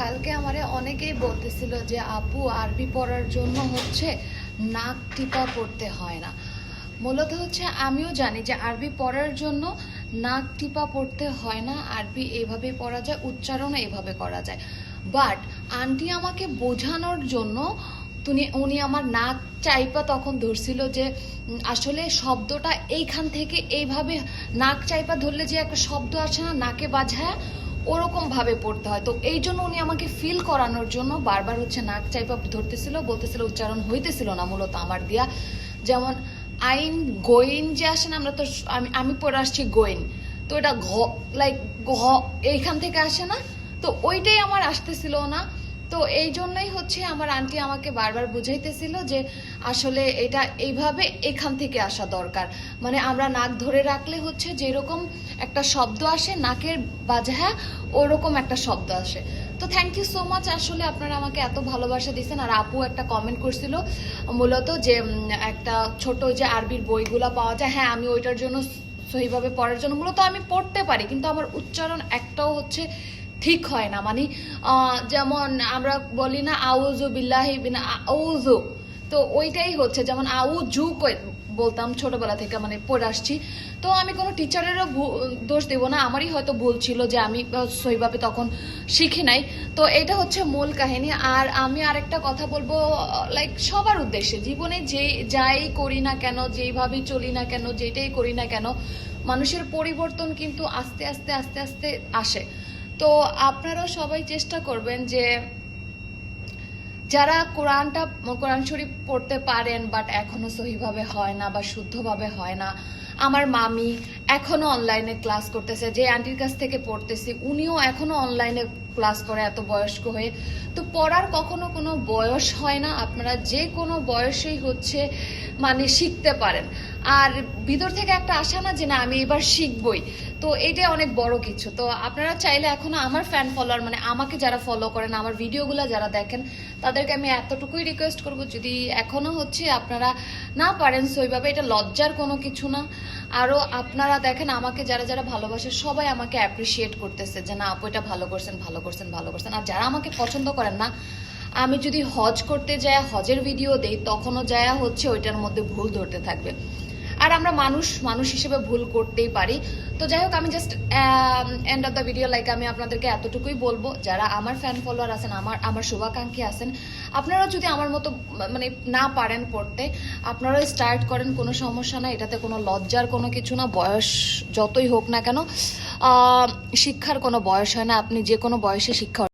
কালকে আমারে অনেকেই বলতেছিল যে, আপু, আরবি পড়ার জন্য হচ্ছে নাক টিপা পড়তে হয় না। মূলত হচ্ছে আমিও জানি যে, আরবি পড়ার জন্য নাক টিপা পড়তে হয় না। আরবি এইভাবে পড়া যায় উচ্চারণ এইভাবে করা যায়। বাট আন্টি আমাকে বোঝানোর জন্য তুমি, উনি আমার নাক চাইপা তখন ধরছিল যে, আসলে শব্দটা এইখান থেকে এইভাবে নাক চাইপা ধরলে যে একটা শব্দ আছে না, নাকে বাজায় ওরকম ভাবে পড়তে হয়। তো এই জন্য উনি আমাকে ফিল করানোর জন্য বারবার হচ্ছে নাক চাইপা ধরতেছিল, বলতেছিল, উচ্চারণ হইতেছিল না মূলত আমার দিয়া। যেমন, আইন গোয়েন যে আসে না, আমরা তো আমি আমি পড়ে আসছি গোয়েন। তো এটা ঘ লাইক ঘ, এইখান থেকে আসে না। তো ওইটাই আমার আসতেছিল না। তো এই জন্যই হচ্ছে আমার আন্টি আমাকে বারবার বুঝাইতেছিল যে আসলে এটা এইভাবে এখান থেকে আসা দরকার। মানে আমরা নাক ধরে রাখলে হচ্ছে যেরকম একটা শব্দ আসে, নাকের বাজাহা ওরকম একটা শব্দ আসে। তো থ্যাংক ইউ সো মাচ আসলে আপনারা আমাকে এত ভালোবাসা দিয়েছেন আর আপু একটা কমেন্ট করছিল মূলত যে একটা ছোট যে আরবির বইগুলা পাওয়া যায় হ্যাঁ আমি ওইটার জন্য সহিভাবে পড়ার জন্য। মূলত আমি পড়তে পারি, কিন্তু আমার উচ্চারণ একটাও হচ্ছে ঠিক হয় না। মানে যেমন আমরা বলি না আউজু বিল্লাহি বিনা আউজু তো ওইটাই হচ্ছে, যেমন আউ জু বলতাম ছোটবেলা থেকে মানে পড়ে আসছি। তো আমি কোনো টিচারেরও দোষ দেবো না। আমারই হয়তো ভুল ছিল যে আমি সইভাবে তখন শিখি নাই। তো এটা হচ্ছে মূল কাহিনী। আর আমি আরেকটা কথা বলব লাইক সবার উদ্দেশ্যে। জীবনে যে, যাই করি না কেন, যেইভাবেই চলি না কেন যেটাই করি না কেন, মানুষের পরিবর্তন কিন্তু আস্তে আস্তে আস্তে আস্তে আসে। তো আপনারাও সবাই চেষ্টা করবেন যে যারা কোরআনটা, কোরআন শরীফ পড়তে পারেন বাট এখনও সহিভাবে হয় না বা শুদ্ধভাবে হয় না। আমার মামি এখনও অনলাইনে ক্লাস করতেছে, যে আন্টির কাছ থেকে পড়তেছি, উনিও এখনও অনলাইনে ক্লাস করে এত বয়স্ক হয়ে। তো পড়ার কখনো কোনো বয়স হয় না, আপনারা যে কোনো বয়সেই হচ্ছে মানে শিখতে পারেন। আর ভিতর থেকে একটা আশা না যে না, আমি এবার শিখবই। তো এটা অনেক বড় কিছু। তো আপনারা চাইলে এখনও আমার ফ্যান ফলোয়ার মানে আমাকে যারা ফলো করেন, আমার ভিডিওগুলো যারা দেখেন, তাদেরকে আমি এতটুকুই রিকোয়েস্ট করব, যদি এখনও হচ্ছে আপনারা না পারেন সেইভাবে এটা লজ্জার কোনো কিছু না। আরও আপনারা দেখেন, আমাকে যারা যারা ভালোবাসে, সবাই আমাকে অ্যাপ্রিসিয়েট করতেছে যে, না, আপু, এটা ভালো করছেন ভালো করছেন ভালো করছেন। আর যারা আমাকে পছন্দ করেন না, আমি যদি হজ করতে যাই হজের ভিডিও দেই, তখনও যায়া হচ্ছে ওইটার মধ্যে ভুল ধরতে থাকবে। আর আমরা মানুষ মানুষ হিসেবে ভুল করতেই পারি। তো যাই হোক, আমি just end of the video like আমি আপনাদেরকে এতটুকুই বলব, যারা আমার ফ্যান ফলোয়ার আছেন, আমার আমার শুভাকাঙ্ক্ষী আছেন আপনারা যদি আমার মতো মানে না পারেন পড়তে আপনারাও স্টার্ট করেন, কোনো সমস্যা না এটাতে কোনো লজ্জার কোনো কিছু না, বয়স যতই হোক না কেন শিক্ষার কোনো বয়স হয় না, আপনি যে কোনো বয়সে শিক্ষা